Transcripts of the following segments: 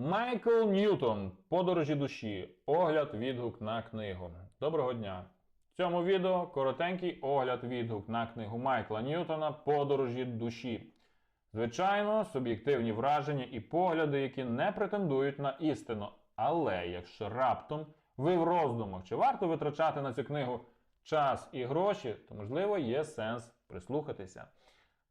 Майкл Ньютон. Подорожі душі. Огляд відгук на книгу. Доброго дня! В цьому відео коротенький огляд відгук на книгу Майкла Ньютона Подорожі душі. Звичайно, суб'єктивні враження і погляди, які не претендують на істину. Але якщо раптом ви в роздумах, чи варто витрачати на цю книгу час і гроші, то можливо є сенс прислухатися.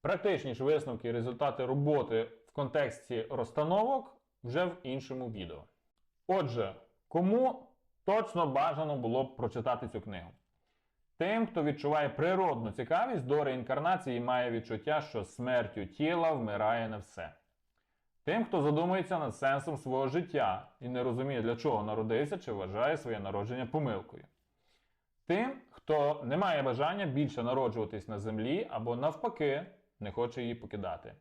Практичні ж висновки і результати роботи в контексті розстановок вже в іншому відео. Отже, кому точно бажано було б прочитати цю книгу? Тим, хто відчуває природну цікавість до реінкарнації і має відчуття, що смертю тіла вмирає не все. Тим, хто задумується над сенсом свого життя і не розуміє, для чого народився чи вважає своє народження помилкою. Тим, хто не має бажання більше народжуватись на землі або навпаки не хоче її покидати.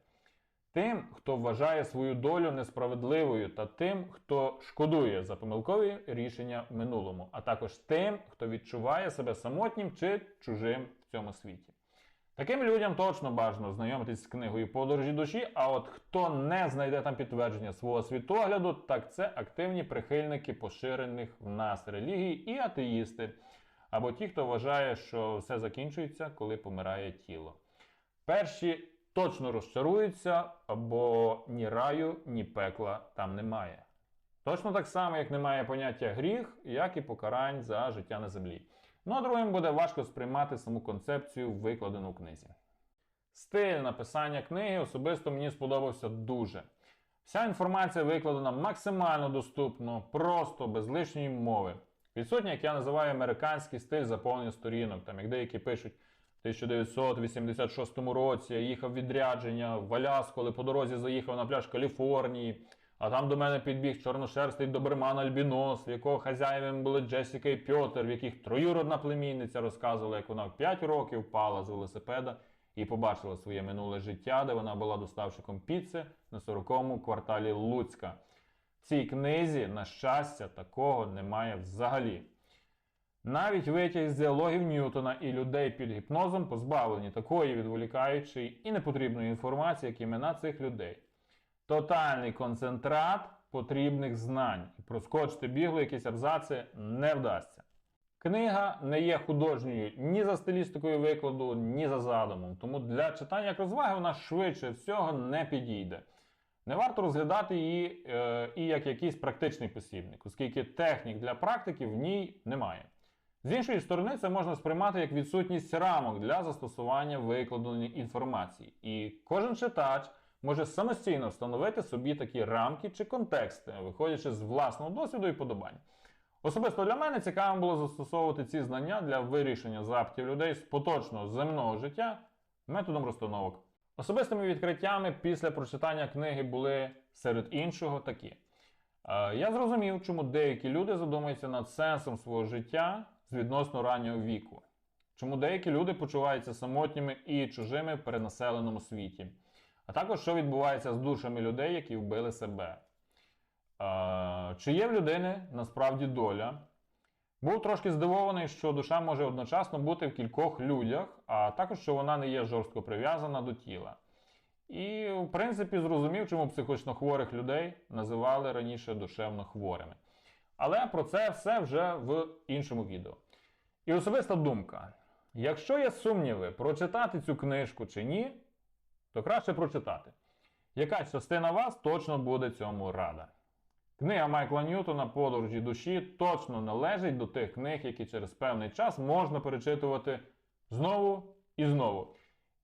Тим, хто вважає свою долю несправедливою, та тим, хто шкодує за помилкові рішення в минулому, а також тим, хто відчуває себе самотнім чи чужим в цьому світі. Таким людям точно бажано знайомитись з книгою Подорожі душі, а от хто не знайде там підтвердження свого світогляду, так це активні прихильники поширених в нас релігій і атеїсти, або ті, хто вважає, що все закінчується, коли помирає тіло. Перші точно розчаруються, або ні раю, ні пекла там немає. Точно так само, як немає поняття гріх, як і покарань за життя на землі. Ну а другим буде важко сприймати саму концепцію, викладену в книзі. Стиль написання книги особисто мені сподобався дуже. Вся інформація викладена максимально доступно, просто, без лишньої мови. Відсутній, як я називаю, американський стиль заповнення сторінок, там як деякі пишуть. В 1986 році я їхав відрядження в Аляску, коли по дорозі заїхав на пляж Каліфорнії. А там до мене підбіг чорношерстий доберман Альбінос, в якого хазяївами були Джесіка і Пьотер, в яких троюродна племінниця розказувала, як вона в 5 років впала з велосипеда і побачила своє минуле життя, де вона була доставщиком піци на 40-му кварталі Луцька. В цій книзі, на щастя, такого немає взагалі. Навіть витяг з діалогів Ньютона і людей під гіпнозом позбавлені такої відволікаючої і непотрібної інформації, як імена цих людей. Тотальний концентрат потрібних знань. І проскочити бігло якісь абзаци не вдасться. Книга не є художньою ні за стилістикою викладу, ні за задумом, тому для читання як розваги вона швидше всього не підійде. Не варто розглядати її е, і як якийсь практичний посібник, оскільки технік для практики в ній немає. З іншої сторони, це можна сприймати як відсутність рамок для застосування викладеної інформації. І кожен читач може самостійно встановити собі такі рамки чи контексти, виходячи з власного досвіду і подобань. Особисто для мене цікаво було застосовувати ці знання для вирішення запитів людей з поточного земного життя методом розстановок. Особистими відкриттями після прочитання книги були серед іншого такі. Е, Я зрозумів, чому деякі люди задумуються над сенсом свого життя з відносно раннього віку. Чому деякі люди почуваються самотніми і чужими в перенаселеному світі. А також що відбувається з душами людей, які вбили себе. Е, Чи є в людини насправді доля? Був трошки здивований, що душа може одночасно бути в кількох людях, а також що вона не є жорстко прив'язана до тіла. І, в принципі, зрозумів, чому психічно хворих людей називали раніше душевно хворими. Але про це все вже в іншому відео. І особиста думка: якщо є сумніви, прочитати цю книжку чи ні, то краще прочитати. Якась частина вас точно буде цьому рада. Книга Майкла Ньютона Подорожі душі точно належить до тих книг, які через певний час можна перечитувати знову і знову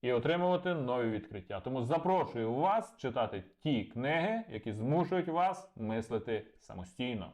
і отримувати нові відкриття. Тому запрошую вас читати ті книги, які змушують вас мислити самостійно.